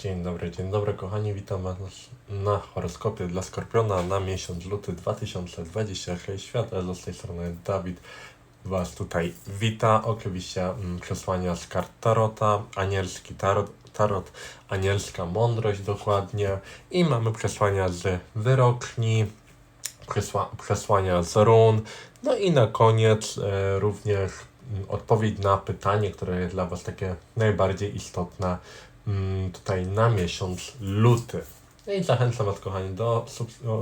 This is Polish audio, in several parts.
Dzień dobry, dzień dobry kochani, witam Was na horoskopie dla Skorpiona na miesiąc luty 2026. Świat Ezo z tej strony Dawid Was tutaj wita. Oczywiście mm, przesłania z kart Tarota, anielski tarot, tarot, anielska mądrość dokładnie i mamy przesłania z wyrokni, przesła, przesłania z run, no i na koniec e, również mm, odpowiedź na pytanie, które jest dla Was takie najbardziej istotne tutaj na miesiąc luty. No I zachęcam Was, kochani, do,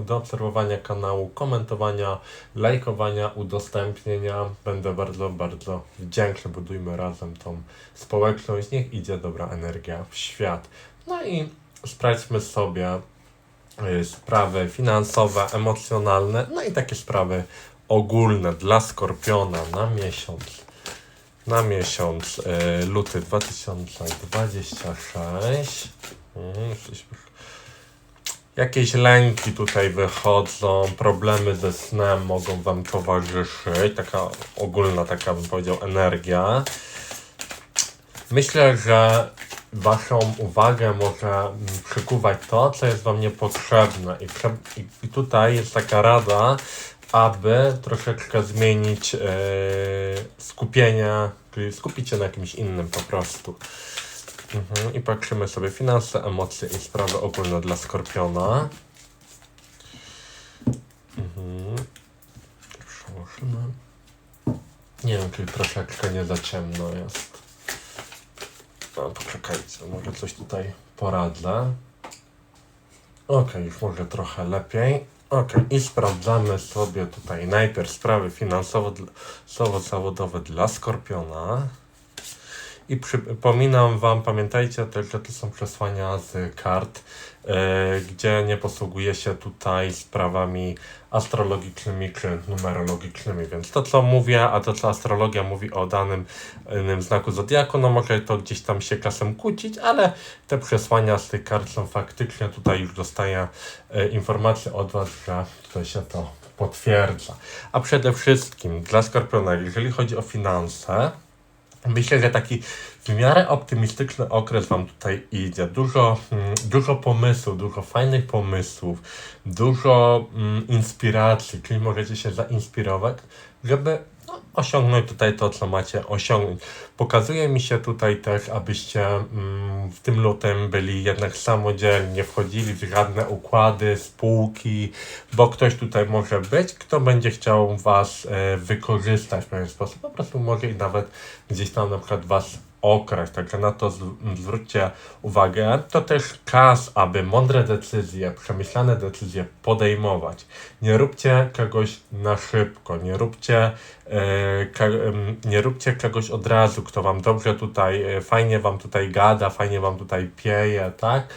do obserwowania kanału, komentowania, lajkowania, udostępnienia. Będę bardzo, bardzo wdzięczny. Budujmy razem tą społeczność. Niech idzie dobra energia w świat. No i sprawdźmy sobie y, sprawy finansowe, emocjonalne, no i takie sprawy ogólne dla Skorpiona na miesiąc. Na miesiąc y, luty 2026. Mm, Jakieś lęki tutaj wychodzą, problemy ze snem mogą Wam towarzyszyć, taka ogólna, taka bym powiedział, energia. Myślę, że Waszą uwagę może przykuwać to, co jest Wam niepotrzebne. I, i, i tutaj jest taka rada, aby troszeczkę zmienić e, skupienie, czyli skupić się na kimś innym po prostu. Mhm. I patrzymy sobie finanse, emocje i sprawy ogólne dla Skorpiona. Mhm. Przełożymy. Nie wiem, czy troszeczkę nie za ciemno jest. No, poczekajcie, może coś tutaj poradzę. Okej, już może trochę lepiej. Okej, i sprawdzamy sobie tutaj najpierw sprawy finansowo-zawodowe dla Skorpiona. I przypominam Wam, pamiętajcie że to są przesłania z kart, e, gdzie nie posługuję się tutaj sprawami astrologicznymi czy numerologicznymi, więc to co mówię, a to co astrologia mówi o danym innym znaku zodiaku, no może to gdzieś tam się czasem kłócić, ale te przesłania z tych kart są faktycznie, tutaj już dostaję e, informacje od Was, że to się to potwierdza. A przede wszystkim dla Skorpiona, jeżeli chodzi o finanse, Myślę, że taki w miarę optymistyczny okres Wam tutaj idzie. Dużo, mm, dużo pomysłów, dużo fajnych pomysłów, dużo mm, inspiracji, czyli możecie się zainspirować, żeby no, osiągnąć tutaj to, co macie osiągnąć. Pokazuje mi się tutaj też, abyście mm, w tym lutym byli jednak samodzielnie, wchodzili w żadne układy, spółki, bo ktoś tutaj może być, kto będzie chciał Was e, wykorzystać w pewien sposób, po prostu może i nawet gdzieś tam na przykład Was okraść, także na to zw- zwróćcie uwagę. To też czas, aby mądre decyzje, przemyślane decyzje podejmować. Nie róbcie czegoś na szybko, nie róbcie, e, em, nie róbcie czegoś od razu, kto Wam dobrze tutaj, e, fajnie Wam tutaj gada, fajnie Wam tutaj pieje, tak?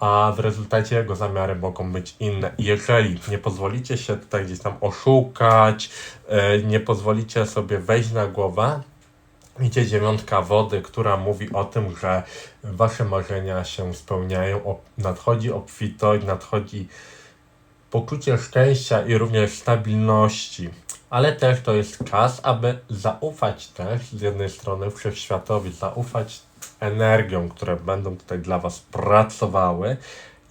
a w rezultacie jego zamiary mogą być inne. Jeżeli nie pozwolicie się tutaj gdzieś tam oszukać, e, nie pozwolicie sobie wejść na głowę, idzie dziewiątka wody, która mówi o tym, że wasze marzenia się spełniają, nadchodzi obfitość, nadchodzi poczucie szczęścia i również stabilności. Ale też to jest czas, aby zaufać też z jednej strony wszechświatowi, zaufać energiom, które będą tutaj dla Was pracowały.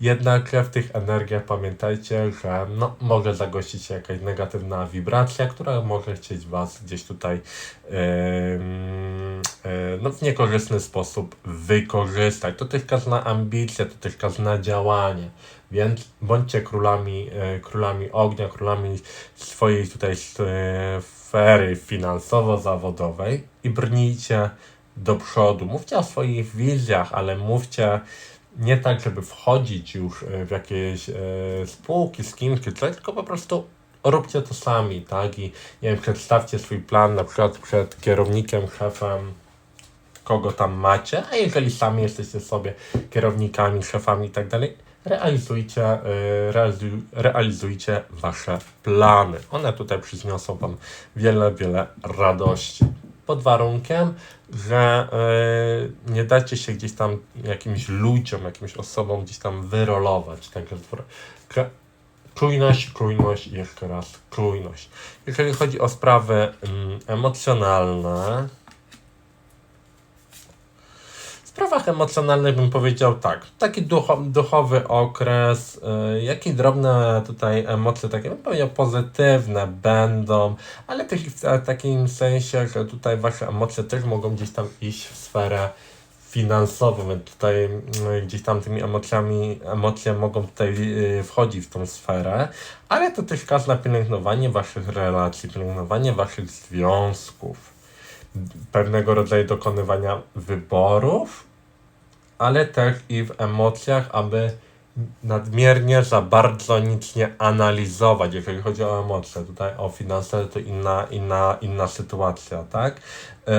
Jednakże w tych energiach pamiętajcie, że no, może zagościć jakaś negatywna wibracja, która może chcieć Was gdzieś tutaj em, e, no, w niekorzystny sposób wykorzystać. To też czas na ambicje, to też na działanie. Więc bądźcie królami, e, królami ognia, królami swojej tutaj e, sfery finansowo-zawodowej i brnijcie do przodu. Mówcie o swoich wizjach, ale mówcie nie tak, żeby wchodzić już e, w jakieś e, spółki z kimś czy coś, tylko po prostu róbcie to sami, tak? I nie wiem, przedstawcie swój plan na przykład przed kierownikiem, szefem, kogo tam macie, a jeżeli sami jesteście sobie kierownikami, szefami i tak dalej, realizujcie, realizu- realizujcie wasze plany. One tutaj przyniosą wam wiele, wiele radości. Pod warunkiem, że y, nie dacie się gdzieś tam jakimś ludziom, jakimś osobom gdzieś tam wyrolować. Także czujność, czujność i jeszcze raz czujność. Jeżeli chodzi o sprawy mm, emocjonalne, sprawach emocjonalnych bym powiedział tak, taki ducho, duchowy okres, y, jakie drobne tutaj emocje, takie bym powiedział pozytywne będą, ale też w ta- takim sensie, że tutaj wasze emocje też mogą gdzieś tam iść w sferę finansową, więc tutaj y, gdzieś tam tymi emocjami, emocje mogą tutaj y, wchodzić w tą sferę, ale to też czas na pielęgnowanie waszych relacji, pielęgnowanie waszych związków pewnego rodzaju dokonywania wyborów, ale też i w emocjach, aby nadmiernie za bardzo nic nie analizować, jeżeli chodzi o emocje. Tutaj o finanse to inna, inna, inna sytuacja, tak? Yy,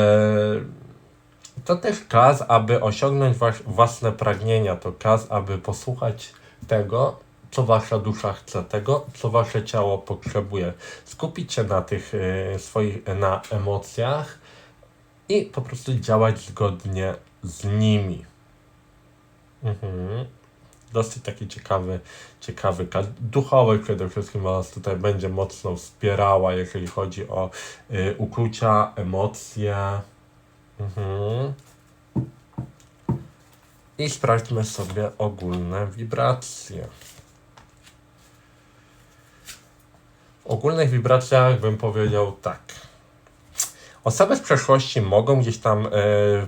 to też czas, aby osiągnąć własne pragnienia, to czas, aby posłuchać tego, co wasza dusza chce, tego, co wasze ciało potrzebuje. Skupić się na tych e, swoich, na emocjach i po prostu działać zgodnie z nimi. Mhm. Dosyć taki ciekawy, ciekawy. Duchowy przede wszystkim was tutaj będzie mocno wspierała, jeżeli chodzi o y, uczucia, emocje. Mhm. I sprawdźmy sobie ogólne wibracje. W ogólnych wibracjach bym powiedział tak. Osoby z przeszłości mogą gdzieś tam e,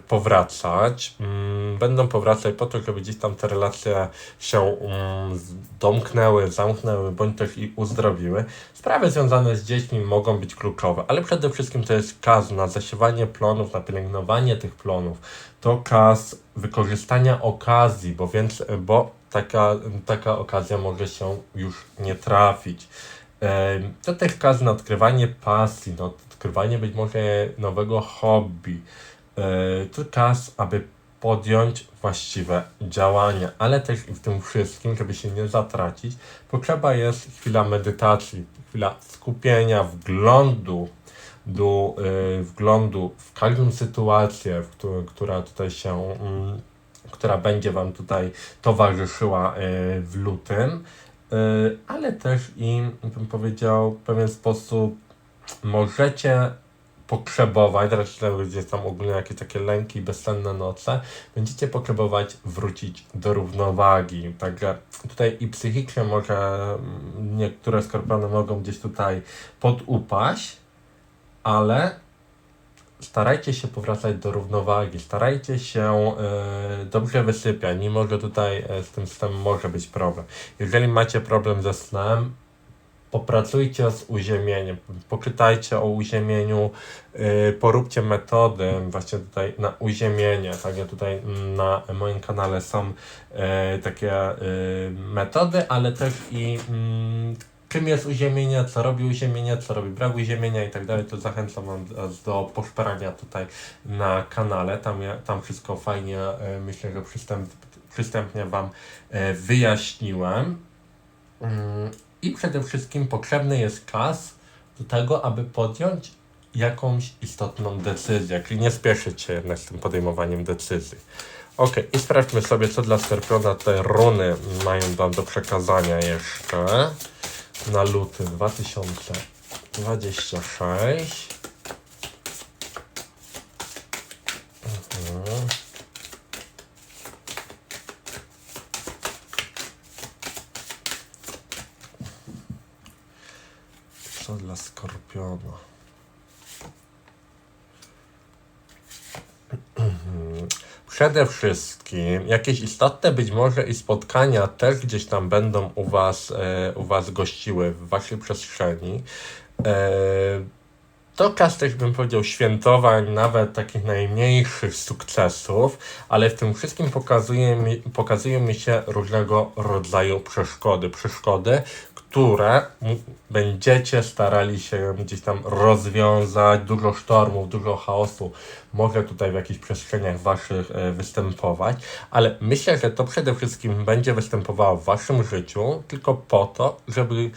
powracać, mm, będą powracać po to, żeby gdzieś tam te relacje się mm, domknęły, zamknęły, bądź też i uzdrowiły. Sprawy związane z dziećmi mogą być kluczowe, ale przede wszystkim to jest czas na zasiewanie plonów, na pielęgnowanie tych plonów. To czas wykorzystania okazji, bo więc, bo taka, taka okazja może się już nie trafić. Em, To też czas na odkrywanie pasji, na odkrywanie być może nowego hobby. E, To czas, aby podjąć właściwe działania, ale też i w tym wszystkim, żeby się nie zatracić, potrzeba jest chwila medytacji, chwila skupienia, wglądu, do, e, wglądu w każdą sytuację, która tutaj się, mm, która będzie Wam tutaj towarzyszyła e, w lutym. Ale też i bym powiedział w pewien sposób możecie potrzebować, teraz to gdzieś tam ogólnie jakieś takie lęki, bezsenne noce, będziecie potrzebować wrócić do równowagi. Także tutaj i psychicznie może mm, niektóre skorpiony mogą gdzieś tutaj podupaść, ale starajcie się powracać do równowagi, starajcie się e, dobrze wysypiać, mimo że tutaj e, z tym snem może być problem. Jeżeli macie problem ze snem, popracujcie z uziemieniem, poczytajcie o uziemieniu, e, poróbcie metody właśnie tutaj na uziemienie, tak ja tutaj mm, na moim kanale są e, takie e, metody, ale też i mm, czym jest uziemienie, co robi uziemienie, co robi brak uziemienia i tak dalej, to zachęcam Wam do, poszperania tutaj na kanale. Tam, ja, tam wszystko fajnie, myślę, że przystęp, przystępnie Wam wyjaśniłem. I przede wszystkim potrzebny jest czas do tego, aby podjąć jakąś istotną decyzję, czyli nie spieszyć się jednak z tym podejmowaniem decyzji. Ok, i sprawdźmy sobie, co dla Skorpiona te runy mają Wam do przekazania jeszcze na luty 2026. Co dla Skorpiona? Przede wszystkim jakieś istotne być może i spotkania też gdzieś tam będą u Was, e, u was gościły w Waszej przestrzeni. To czas też bym powiedział świętowań, nawet takich najmniejszych sukcesów, ale w tym wszystkim pokazuje mi, pokazują mi się różnego rodzaju przeszkody. Przeszkody, które będziecie starali się gdzieś tam rozwiązać, dużo sztormów, dużo chaosu może tutaj w jakichś przestrzeniach waszych e, występować, ale myślę, że to przede wszystkim będzie występowało w waszym życiu tylko po to, żeby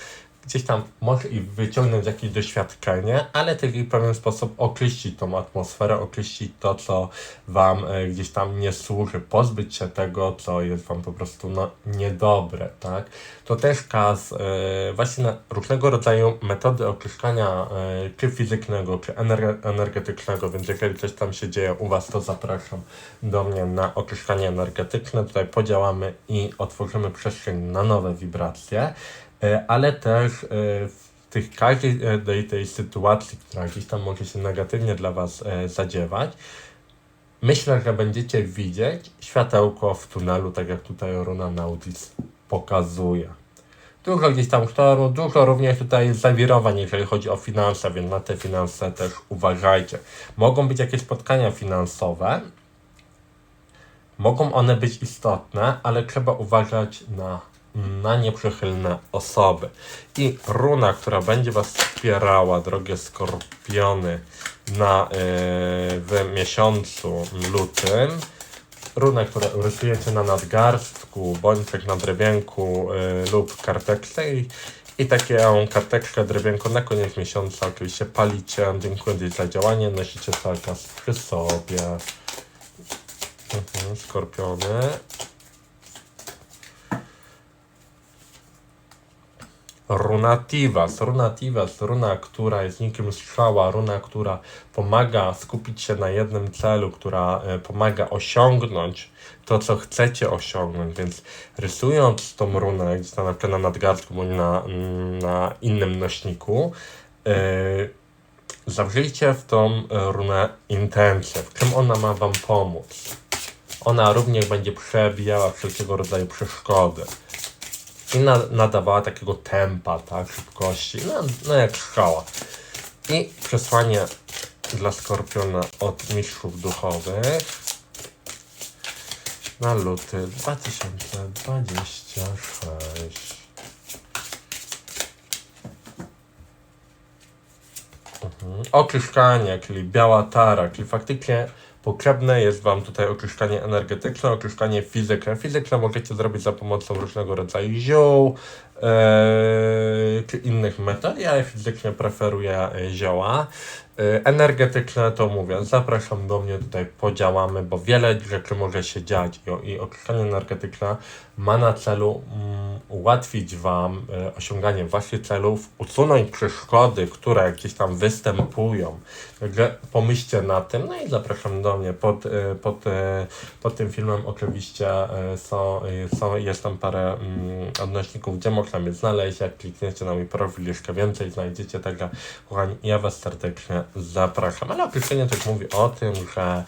gdzieś tam może i wyciągnąć jakieś doświadczenie, ale i w pewien sposób określić tą atmosferę, określić to, co Wam e, gdzieś tam nie służy, pozbyć się tego, co jest Wam po prostu no, niedobre, tak? To też kas e, właśnie na różnego rodzaju metody określania e, czy fizycznego, czy ener- energetycznego, więc jeżeli coś tam się dzieje u Was, to zapraszam do mnie na określanie energetyczne. Tutaj podziałamy i otworzymy przestrzeń na nowe wibracje, ale też e, w tych każdej e, tej, tej sytuacji, która gdzieś tam może się negatywnie dla Was e, zadziewać, myślę, że będziecie widzieć światełko w tunelu, tak jak tutaj Runa Naudis pokazuje. Dużo gdzieś tam chtoru, dużo również tutaj zawirowań, jeżeli chodzi o finanse, więc na te finanse też uważajcie. Mogą być jakieś spotkania finansowe, mogą one być istotne, ale trzeba uważać na, na nieprzychylne osoby. I runa, która będzie Was wspierała, drogie skorpiony, na, yy, w miesiącu lutym, runę, które rysujecie na nadgarstku, bądź też na drewienku y, lub karteczce i, i taką karteczkę, drewienko na koniec miesiąca oczywiście palicie. Dziękuję za działanie, nosicie czas przy sobie. Mhm, skorpiony. Runa Tivas, runa która jest nikim strzała, runa, która pomaga skupić się na jednym celu, która e, pomaga osiągnąć to, co chcecie osiągnąć, więc rysując tą runę, gdzieś tam na przykład na nadgarstku bądź na, na innym nośniku, e, zawrzyjcie w tą runę intencję, w czym ona ma Wam pomóc. Ona również będzie przebijała wszelkiego rodzaju przeszkody i na, nadawała takiego tempa, tak, szybkości, no, no jak szkoła. I przesłanie dla Skorpiona od mistrzów duchowych na luty 2026. Mhm. Oczyszczanie, czyli biała tara, czyli faktycznie potrzebne jest Wam tutaj oczyszczanie energetyczne, oczyszczanie fizyczne. Fizyczne możecie zrobić za pomocą różnego rodzaju ziół e, czy innych metod. Ja fizycznie preferuję e, zioła. E, energetyczne to mówię, zapraszam do mnie, tutaj podziałamy, bo wiele rzeczy może się dziać i, i oczyszczanie energetyczne ma na celu mm, ułatwić Wam e, osiąganie Waszych celów, usunąć przeszkody, które gdzieś tam występują. Także pomyślcie na tym, no i zapraszam do mnie. Pod, e, pod, e, pod tym filmem oczywiście e, są, e, są, jest tam parę mm, odnośników, gdzie można mnie znaleźć. Jak klikniecie na mój profil, jeszcze więcej znajdziecie. Także, kochani, ja Was serdecznie zapraszam. Ale określenie też mówi o tym, że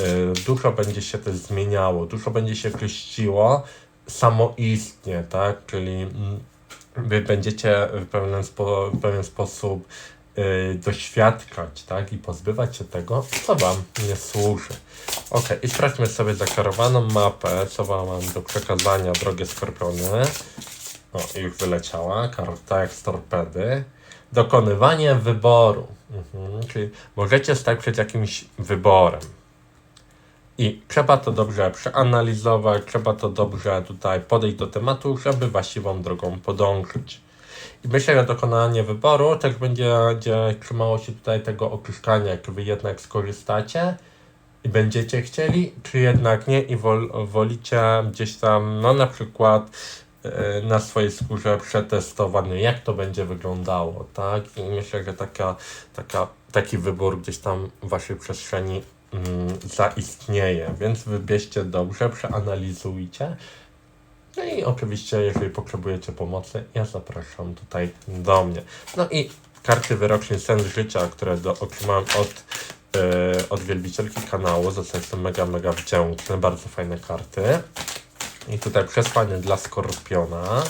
y, dużo będzie się też zmieniało, dużo będzie się kryściło samoistnie, tak? Czyli mm, wy będziecie w pewien, spo, w pewien sposób y, doświadczać, tak? I pozbywać się tego, co Wam nie służy. Ok, i sprawdźmy sobie zaklarowaną mapę, co Wam mam do przekazania, drogie skorpiony. O, już wyleciała, karta jak z torpedy. Dokonywanie wyboru. Mhm, czyli możecie stać przed jakimś wyborem. I trzeba to dobrze przeanalizować, trzeba to dobrze tutaj podejść do tematu, żeby właściwą drogą podążyć. I myślę, że dokonanie wyboru też będzie, trzymało się tutaj tego oczyszczania, czy wy jednak skorzystacie i będziecie chcieli, czy jednak nie i wol, wolicie gdzieś tam, no na przykład na swojej skórze przetestowanie, jak to będzie wyglądało, tak? I myślę, że taka, taka, taki wybór gdzieś tam w waszej przestrzeni mm, zaistnieje, więc wybierzcie dobrze, przeanalizujcie. No i oczywiście, jeżeli potrzebujecie pomocy, ja zapraszam tutaj do mnie. No i karty wyroczeń Sen Życia, które do, otrzymałem od, e, od wielbicielki kanału, za co jestem mega, mega wdzięczny. Bardzo fajne karty. I tutaj przesłanie dla Skorpiona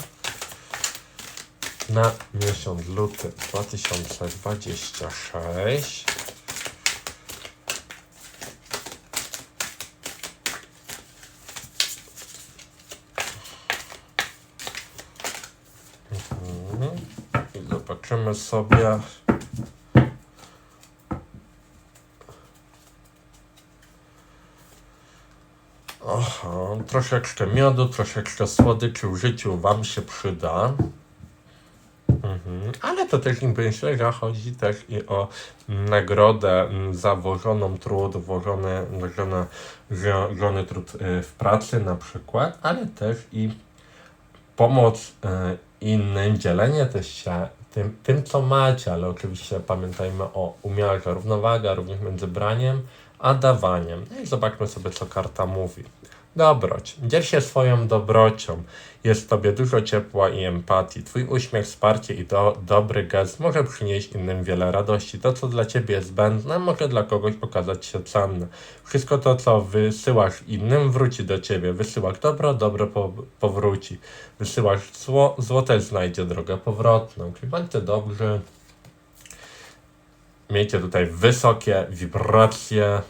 na miesiąc luty 2026. Mhm. I zobaczymy sobie. Troszeczkę miodu, troszeczkę słodyczy w życiu Wam się przyda. Mhm. Ale to też myślę, że chodzi też i o nagrodę mm, za włożoną trud, włożony, włożony, włożony trud y, w pracy na przykład, ale też i pomoc y, innym, dzielenie też się tym, tym, co macie, ale oczywiście pamiętajmy o umiarze równowaga również między braniem a dawaniem. No i zobaczmy sobie, co karta mówi. Dobroć. Dziel się swoją dobrocią. Jest w tobie dużo ciepła i empatii. Twój uśmiech, wsparcie i do, dobry gest może przynieść innym wiele radości. To, co dla ciebie jest zbędne, może dla kogoś okazać się cenne. Wszystko to, co wysyłasz innym, wróci do ciebie. Wysyłasz dobro, dobro po, powróci. Wysyłasz zło, zło znajdzie drogę powrotną. Czyli bądźcie dobrzy. Miejcie tutaj wysokie wibracje,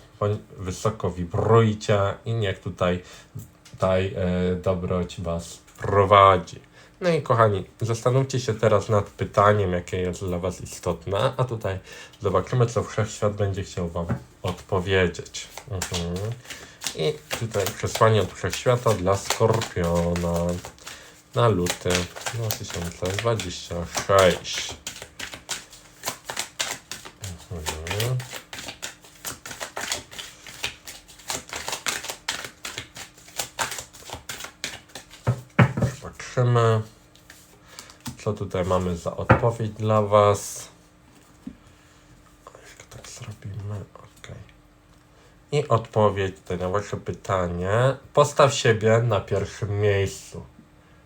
wysoko wibrujcie i niech tutaj, tutaj e, dobroć Was prowadzi. No i kochani, zastanówcie się teraz nad pytaniem, jakie jest dla Was istotne, a tutaj zobaczymy, co Wszechświat będzie chciał Wam odpowiedzieć. Mhm. I tutaj przesłanie od Wszechświata dla Skorpiona na luty 2026. Mhm. Patrzymy, co tutaj mamy za odpowiedź dla Was. Tak zrobimy, ok. I odpowiedź tutaj na Wasze pytanie. Postaw siebie na pierwszym miejscu.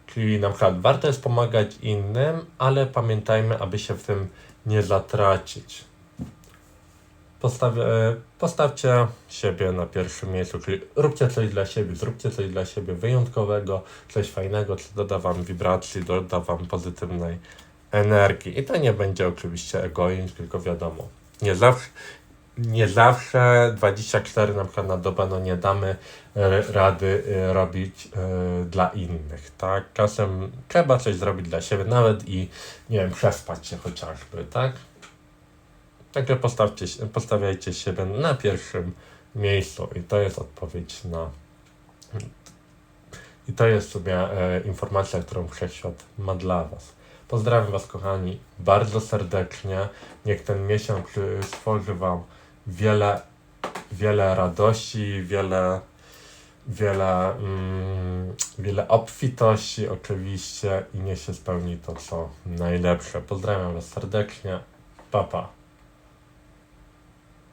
Czyli na przykład warto jest pomagać innym, ale pamiętajmy, aby się w tym nie zatracić. Postaw, e, postawcie siebie na pierwszym miejscu, czyli róbcie coś dla siebie, zróbcie coś dla siebie wyjątkowego, coś fajnego, co doda wam wibracji, doda wam pozytywnej energii. I to nie będzie oczywiście egoizm, tylko wiadomo, nie zawsze, nie zawsze 24 na przykład na dobę no nie damy e, rady e, robić dla innych, tak? Czasem trzeba coś zrobić dla siebie, nawet i, nie wiem, przespać się chociażby, tak? Także postawcie, postawiajcie siebie na pierwszym miejscu i to jest odpowiedź na. I to jest sobie e, informacja, którą Wszechświat ma dla Was. Pozdrawiam Was, kochani, bardzo serdecznie. Niech ten miesiąc e, stworzy Wam wiele, wiele radości, wiele, wiele, mm, wiele obfitości, oczywiście, i niech się spełni to, co najlepsze. Pozdrawiam Was serdecznie. Pa, pa.